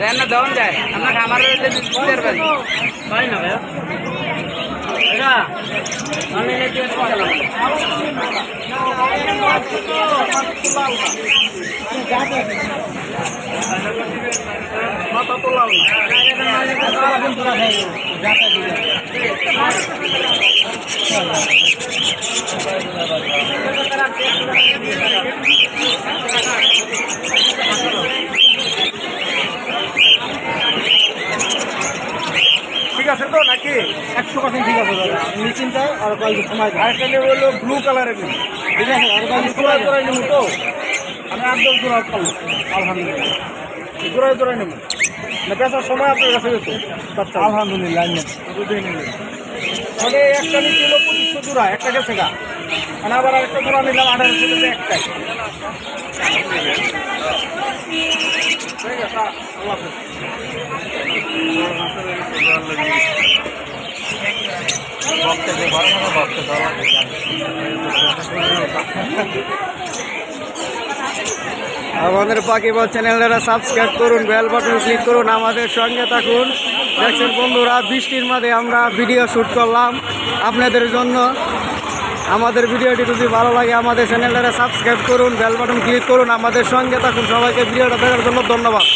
দেন না দেওয়ান যায় আমরা খামার বুঝতে পারি পারি না ভাইয়া এটা অনলাইনে ঠিক আছে তো নাকি? একশো পার্সেন্ট ঠিক আছে দাদা। নিশ্চিন্তা আর কয়েক সময় আরেকটা নেব হলো ব্লু কালারের নেব ঠিক আছে আর কয়েক জোড়ায় জোড়ায় নেব তো। আমি দশ জোড়া পাবো আলহামদুলিল্লাহ। জোড়ায় জোড়ায় নেব। না পেশার সময় আপনার কাছে গেছে। আলহামদুলিল্লাহ মানে একটা নিচে হলো পঁচিশশো জোড়া একটা গেছে গা। মানে আবার আরেকটা জোড়া নিলাম আঠারোশো একটাই। ঠিক আছে আল্লাহ আমাদের পাখিবল চ্যানেলটা সাবস্ক্রাইব করুন বেল বাটন ক্লিক করুন, আমাদের সঙ্গে থাকুন। দেখছেন বন্ধুরা, বৃষ্টির মাঝে আমরা ভিডিও শ্যুট করলাম। আপনাদের জন্য আমাদের ভিডিওটি যদি ভালো লাগে, আমাদের চ্যানেলটা সাবস্ক্রাইব করুন বেল বাটন ক্লিক করুন, আমাদের সঙ্গে থাকুন। সবাইকে ভিডিওটা দেখার জন্য ধন্যবাদ।